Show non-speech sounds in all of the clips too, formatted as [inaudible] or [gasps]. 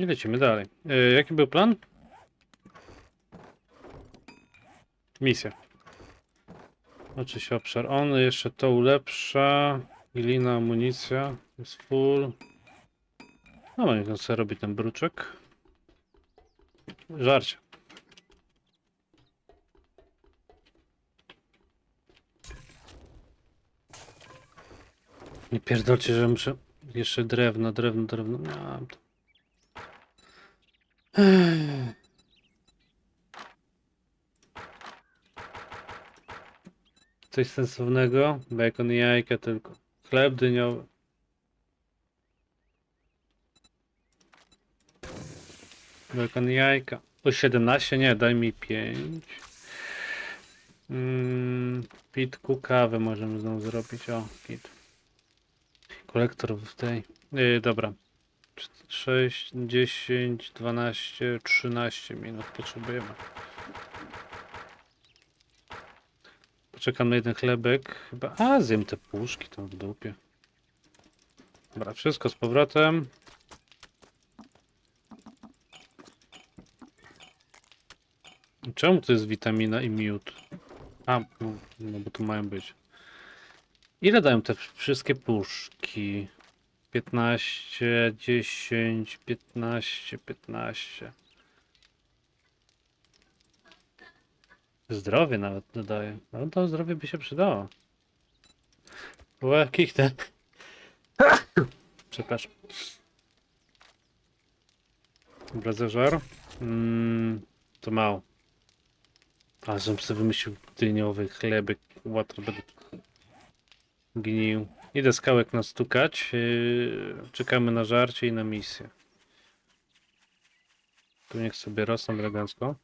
I lecimy dalej. E, jaki był plan? Misja. Oczywiście obszar on, jeszcze to ulepsza. Glina, amunicja jest full. No, no i co robi ten bruczek? Żarcie. Nie pierdolcie, że muszę jeszcze drewno, drewno, drewno. To. Coś sensownego? Bacon i jajka tylko. Chleb dyniowy. Bacon i jajka. O 17? Nie, daj mi 5. Mm, pitku kawę możemy znowu zrobić. O, pit. Kolektor w tej. Yy, dobra. 6, 10, 12, 13 minut potrzebujemy. Poczekam na jeden chlebek. Chyba. A, zjem te puszki tam w dupie. Dobra, wszystko z powrotem. Czemu to jest witamina i miód? A, no, bo tu mają być. Ile dają te wszystkie puszki? 15, 10, 15, 15. Zdrowie nawet dodaje. No to zdrowie by się przydało. Było jakich ten. [coughs] Przepraszam. Dobra, zeżar. Mm, to mało. A, żebym sobie wymyślił dyniowy chlebek. Łatwo będę gnił. Idę skałek nastukać. Yy, czekamy na żarcie i na misję. Tu niech sobie rosną elegancko.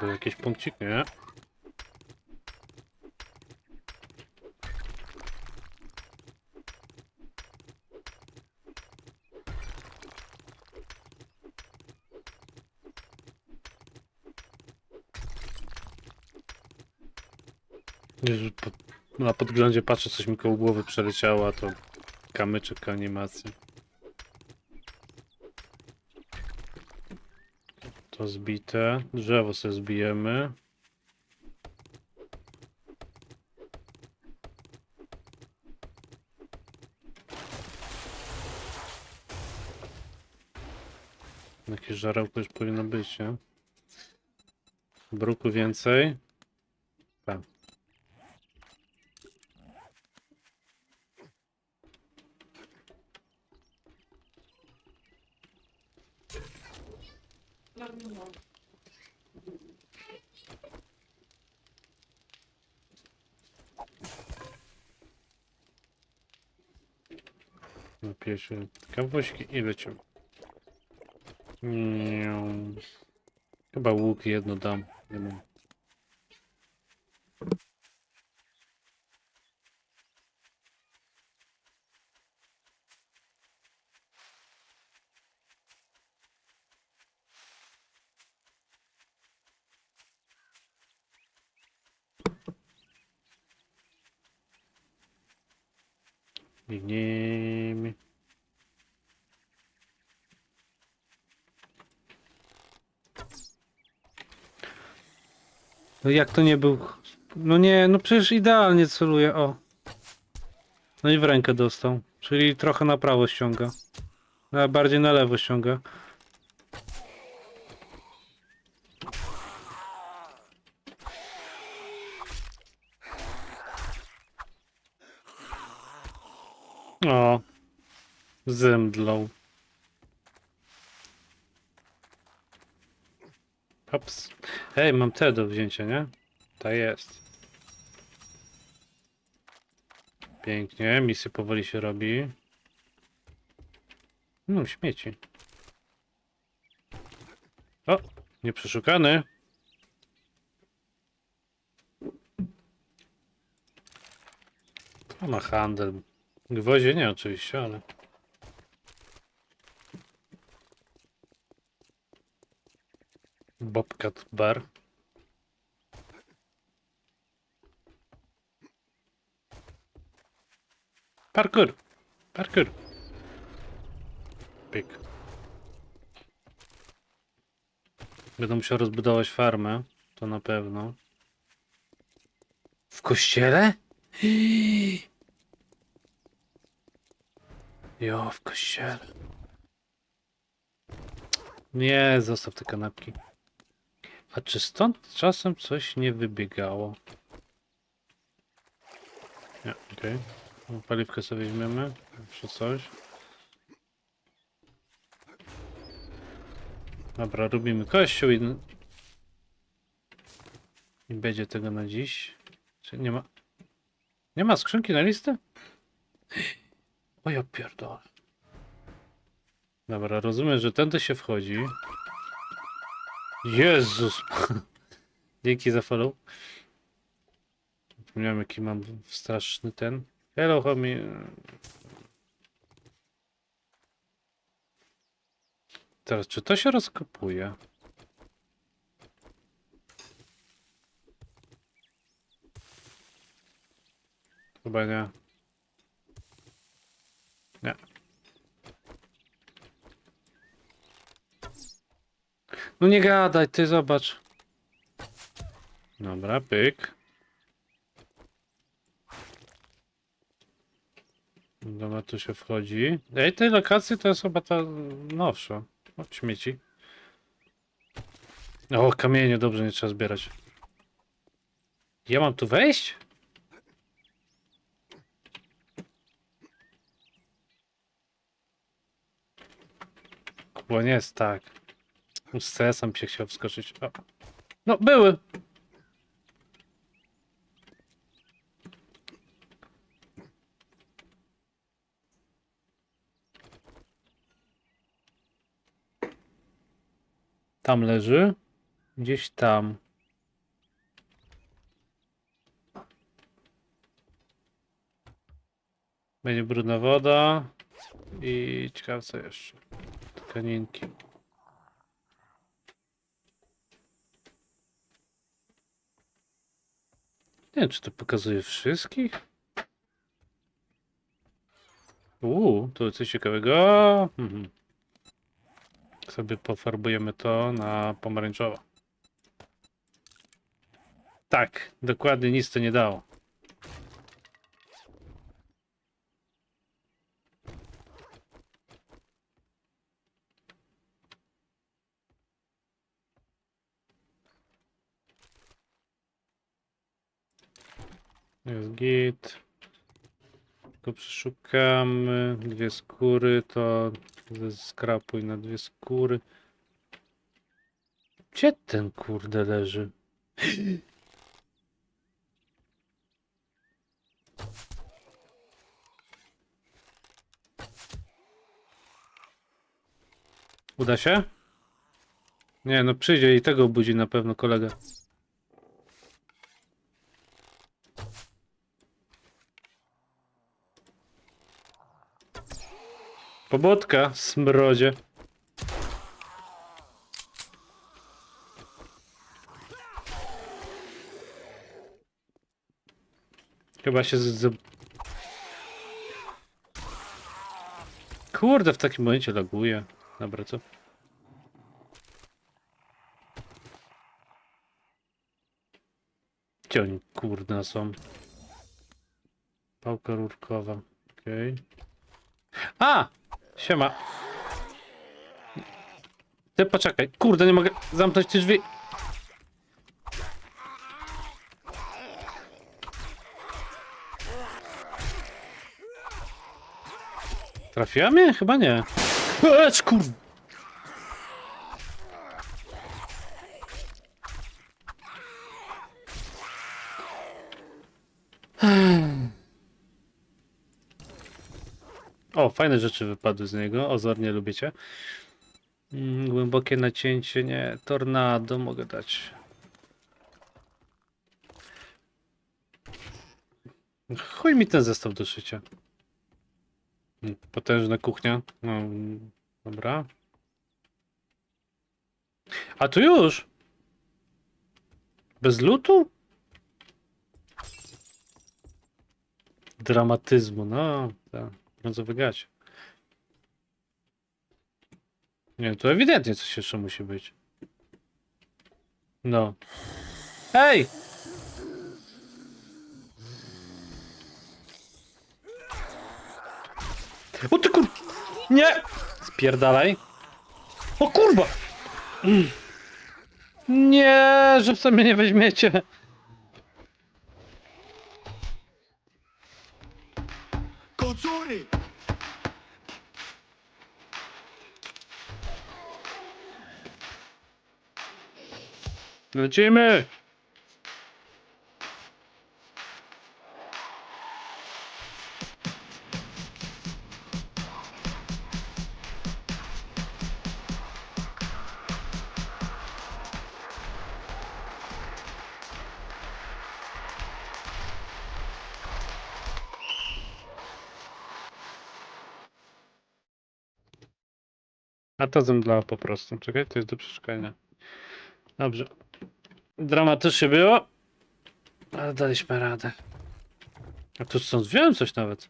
Był jakiś punkcik, nie? Na podglądzie patrzę, coś mi koło głowy przeleciało, a to kamyczek animacji. To zbite. Drzewo sobie zbijemy. Jakieś żarełko już powinno być, nie? Bruku więcej. Się kawuśki i lecimy. Chyba łuk jedno dam. Nie mam. No jak to nie był... No nie, no przecież idealnie celuje, o. No i w rękę dostał. Czyli trochę na prawo ściąga. A bardziej na lewo ściąga. O. Zemdlał. Hops. Hej, mam te do wzięcia, nie? Ta jest. Pięknie, misja powoli się robi. No, śmieci. O, nieprzeszukany. To ma handel. Gwoździe nie oczywiście, ale... Bobcat Bar. Parkour! Parkour! Pyk. Będę musiał rozbudować farmę. To na pewno. W kościele? [gasps] Jo, w kościele. Nie, zostaw te kanapki. A czy stąd czasem coś nie wybiegało? Nie, okej. No, Paliwkę sobie weźmiemy. Czy coś. Dobra, robimy kościół i... I będzie tego na dziś. Czy nie ma... Nie ma skrzynki na listę? O ja. Dobra, rozumiem, że tędy się wchodzi. Jezus! [laughs] Dzięki za follow. Zapomniałem jaki mam straszny ten. Hello homie. Teraz, czy to się rozkopuje? Chyba nie. No nie gadaj, ty zobacz. Dobra, pyk. Dobra, tu się wchodzi. Ej, tej lokacji to jest chyba ta nowsza. O, śmieci. O, kamienie, dobrze, nie trzeba zbierać. Ja mam tu wejść? Bo nie jest tak. Z CS-em się chciał wskoczyć. O. No, były. Tam leży. Gdzieś tam. Będzie brudna woda. I ciekawe co jeszcze. Tkaninki. Wiem, czy to pokazuje wszystkich? Uuu, tu coś ciekawego. Mhm. Sobie pofarbujemy to na pomarańczowo. Tak, dokładnie nic to nie dało. Jest git. Tylko przeszukamy. Dwie skóry to skrapuj na dwie skóry. Gdzie ten kurde leży? Uda się? Nie, no przyjdzie i tego budzi na pewno kolega. Pobudka, smrodzie. Chyba się z... z... Kurde, w takim momencie laguje. Dobra, co? Gdzie oni kurde są? Pałka rurkowa. Okej. A! Siema. Ty poczekaj. Kurde, nie mogę zamknąć tych drzwi. Trafiła mnie? Chyba nie. Ecz kur... fajne rzeczy wypadły z niego. Ozornie lubię cię. Mm, głębokie nacięcie, nie. Tornado mogę dać. Chuj mi ten zestaw do szycia. Mm, Potężna kuchnia. No, dobra. A tu już! Bez lutu? Dramatyzmu, no. Tak. Brązowy gacie. Nie, to ewidentnie coś jeszcze musi być. No. Hej! O ty kur... Nie! Spierdalaj. O kurwa! Nie, że w sobie nie weźmiecie. Kocury! Lecimy! A to zemdlała po prostu. Czekaj, to jest do przeszkolenia. Dobrze. Dramatycznie było, ale daliśmy radę. A tu stąd wziąłem coś nawet.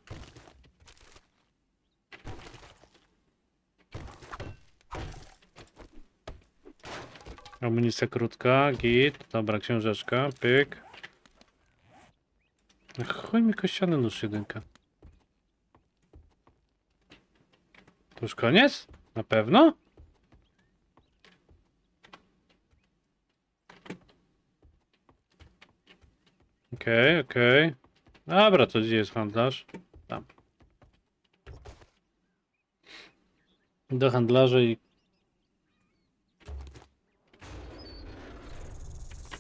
Amunicja krótka, git. Dobra, książeczka, pyk. Chuj mi kościany nóż jedynka. To już koniec? Na pewno? Okej, okej. Dobra, to gdzie jest handlarz? Tam. Do handlarza i...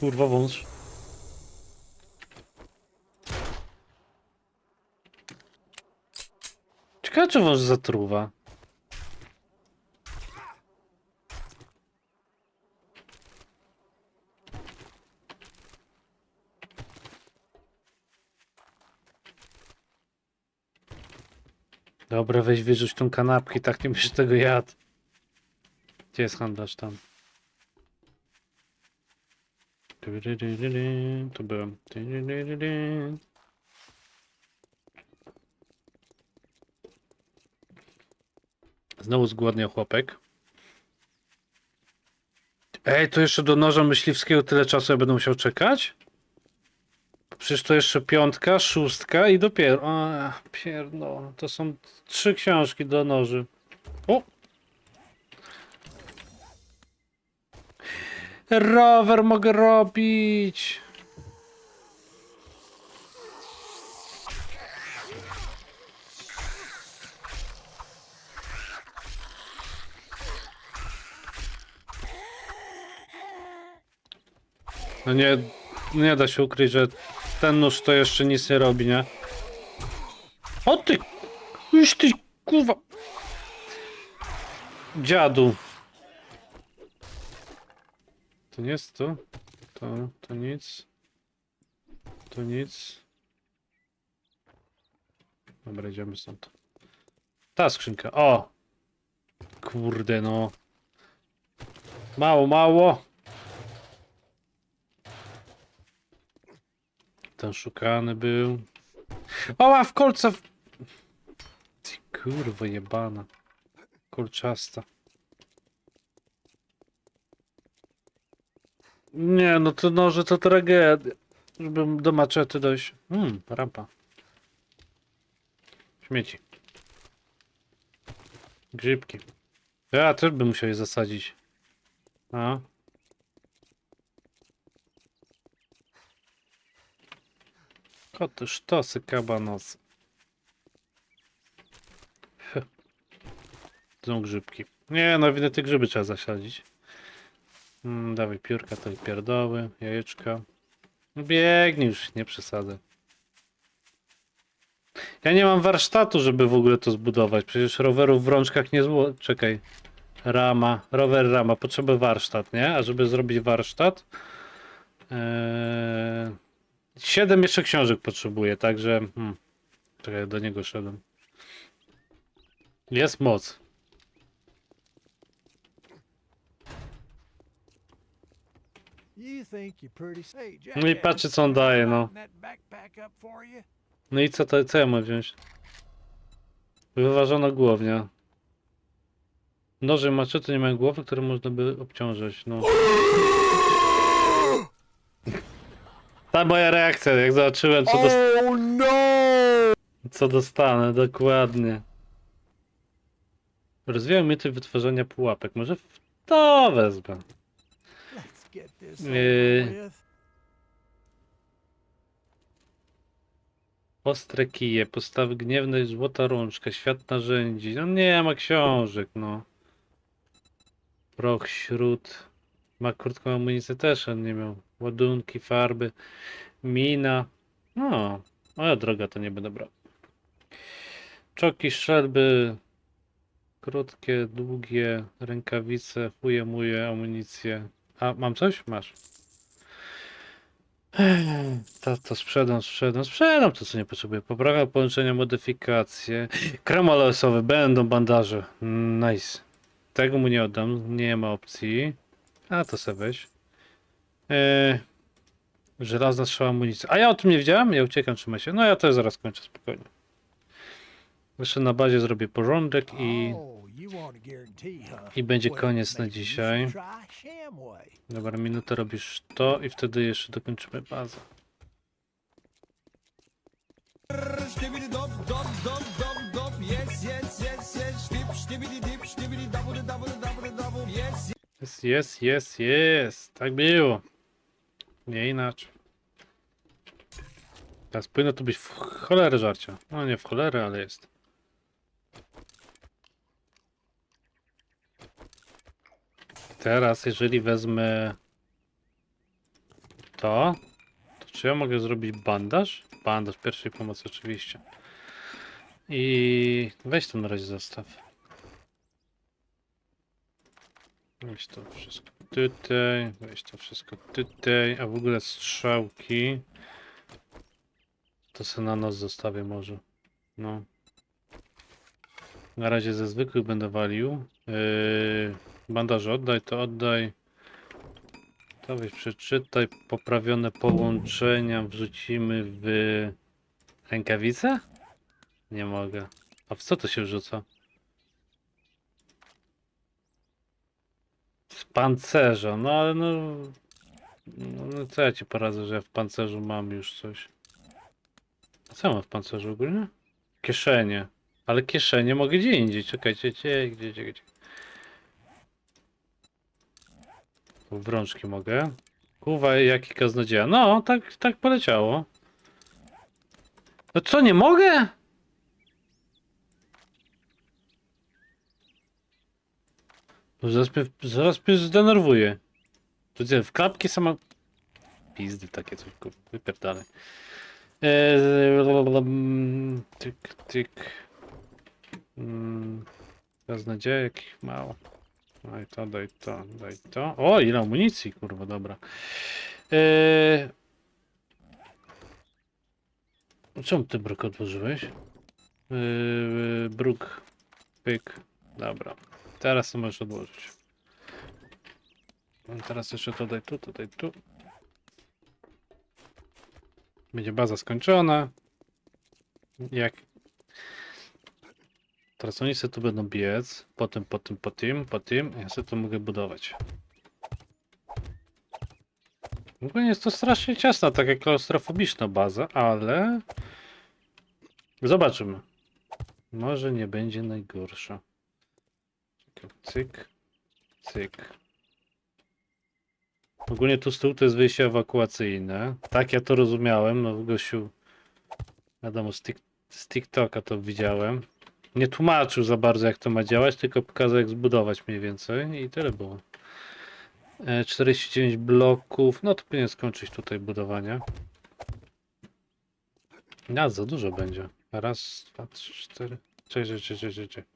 Kurwa wąż. Ciekawe czy wąż zatruwa. Dobra, weź wyrzuć tą kanapkę, tak nie będziesz tego jadł. Gdzie jest handlarz tam? Tu byłem. Znowu zgłodniał chłopek. Ej, to jeszcze do noża myśliwskiego tyle czasu ja będę musiał czekać? Przecież to jeszcze piątka, szóstka i dopiero. A, pierno. To są trzy książki do noży. O! Rower mogę robić. No nie, nie da się ukryć, że ten nóż to jeszcze nic nie robi, nie? O ty! Już ty, kurwa! Dziadu. To nie jest to? To, to nic. To nic. Dobra, idziemy stąd. Ta skrzynka, o! Kurde no. Mało, mało. Ten szukany był. O, w kolce! Ty kurwa jebana. Kolczasta. Nie, no to noże to tragedia. Żeby do maczety dojść. Hmm, rampa. Śmieci. Grzybki. Ja też bym musiał je zasadzić. A. Koty, sztosy, kabanosy. Heh. Są grzybki. Nie, no winne te grzyby trzeba zasadzić. Mm, dawaj piórka, to i pierdoły, jajeczka. Biegnij już, nie przesadzę. Ja nie mam warsztatu, żeby w ogóle to zbudować. Przecież rowerów w rączkach nie zło... Czekaj. Rama, rower rama. Potrzeba warsztat, nie? A żeby zrobić warsztat... Eee... Siedem jeszcze książek potrzebuję, także... Hmm. Czekaj, do niego szedłem. Jest moc. No i patrzcie co on daje, no. No i co, to, co ja mam wziąć? Wyważona głownia. Noże i maczety nie mają głowy, które można by obciążać, no. Ta moja reakcja, jak zobaczyłem co, dost Oh no! co dostanę, dokładnie. Rozwijam mity wytwarzania pułapek, może w to wezmę. Let's get this over with. Ostre kije, postawy gniewne, złota rączka, świat narzędzi. No nie ma książek, no. Proch, śród. Ma krótką amunicję też, on nie miał. Ładunki, farby, mina. No, moja droga to nie będę brał. Czoki, strzelby. Krótkie, długie, rękawice, chuje, muje, amunicję. A, mam coś? Masz. To, to sprzedam, sprzedam, sprzedam to, co nie potrzebuję. Poprawia połączenia, modyfikacje. Krem oleosowy, będą bandaże. Mm, Nice. Tego mu nie oddam, nie ma opcji. A to sobie weź. Eee, żelazna strzała amunicji. A ja o tym nie wiedziałem, ja uciekam, trzymaj się. No ja to zaraz kończę, spokojnie. Jeszcze na bazie zrobię porządek i... Oh, i będzie koniec na dzisiaj. Dobra, minutę robisz to i wtedy jeszcze dokończymy bazę. Jest, jest, jest, jest. Tak było. Nie inaczej. Teraz powinno to być w cholerę żarcia. No nie w cholerę, ale jest. Teraz, jeżeli wezmę to, to czy ja mogę zrobić bandaż? Bandaż pierwszej pomocy oczywiście. I weź to na razie zostaw. Weź to wszystko tutaj, weź to wszystko tutaj, a w ogóle strzałki to se na nos zostawię może. No. Na razie ze zwykłych będę walił. Yy, bandaże oddaj, to oddaj. To weź przeczytaj. Poprawione połączenia wrzucimy w rękawice? Nie mogę. A w co to się wrzuca? Z pancerza, no ale no, no, no co ja ci poradzę, że ja w pancerzu mam już coś. A co mam w pancerzu ogólnie? Kieszenie. Ale kieszenie mogę gdzie indziej. Czekajcie, gdzie, gdzie, gdzie, gdzie. W rączki mogę. Kuwa, jaki kaznodzieja. No, tak, tak poleciało. No co, nie mogę? No zaraz mnie, zaraz mnie zdenerwuje. To gdzie, w klapki sama... Pizdy takie coś, kur- wypierdalaj. Eee, tyk, tyk. Mm, Beznadzieja jakich mało. Daj to, daj to, daj to. O, ile amunicji, kurwa, dobra. Eee... Czemu ty bruk odłożyłeś? Eee, bruk. Pyk. Dobra. Teraz to możesz odłożyć. Teraz jeszcze to daj tu, to daj tu. Będzie baza skończona. Jak... Teraz oni sobie tu będą biec. Potem, po tym, po tym, po tym. Ja sobie to mogę budować. Ogólnie jest to strasznie ciasna, taka klaustrofobiczna baza, ale... Zobaczymy. Może nie będzie najgorsza. Cyk, cyk. Ogólnie tu z tyłu to jest wyjście ewakuacyjne. Tak ja to rozumiałem, no gościu, wiadomo, z, tik z TikToka to widziałem. Nie tłumaczył za bardzo jak to ma działać, tylko pokazał jak zbudować mniej więcej i tyle było. E, 49 bloków, no to powinien skończyć tutaj budowanie. Ja, za dużo będzie. Raz, dwa, trzy, cztery. Cześć, cześć, cześć, cześć,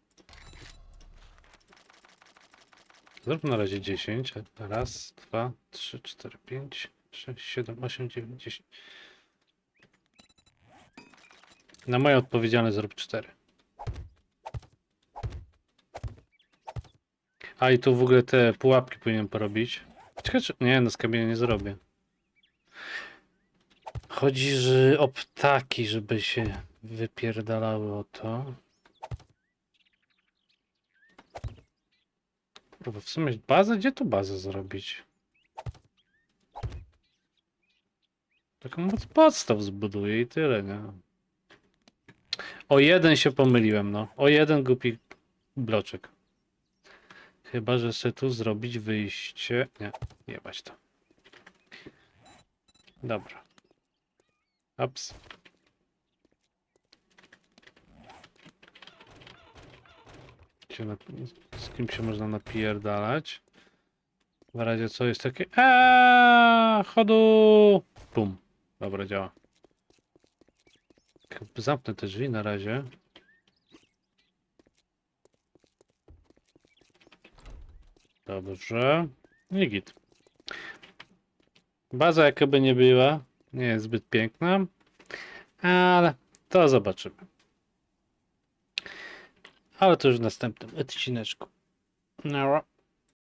Zrób na razie 10. Raz, dwa, trzy, cztery, pięć, sześć, siedem, osiem, dziewięć, dziesięć. Na moje odpowiedzialne zrób 4. A i tu w ogóle te pułapki powinienem porobić. Czy... Nie, no z nie zrobię. Chodzi że o ptaki, żeby się wypierdalały o to. Kurwa, w sumie bazę? Gdzie tu bazę zrobić? Taką moc podstaw zbuduję i tyle, nie? O jeden się pomyliłem, no. O jeden głupi bloczek. Chyba, że chcę tu zrobić wyjście. Nie, nie bać to. Dobra. Ups. Na, z kim się można napierdalać? W razie co jest takie. Eee, chodu! Bum. Dobra, działa. Zamknę te drzwi na razie. Dobrze. I git. Baza jakoby nie była. Nie jest zbyt piękna. Ale to zobaczymy. Ale to już w następnym odcineczku.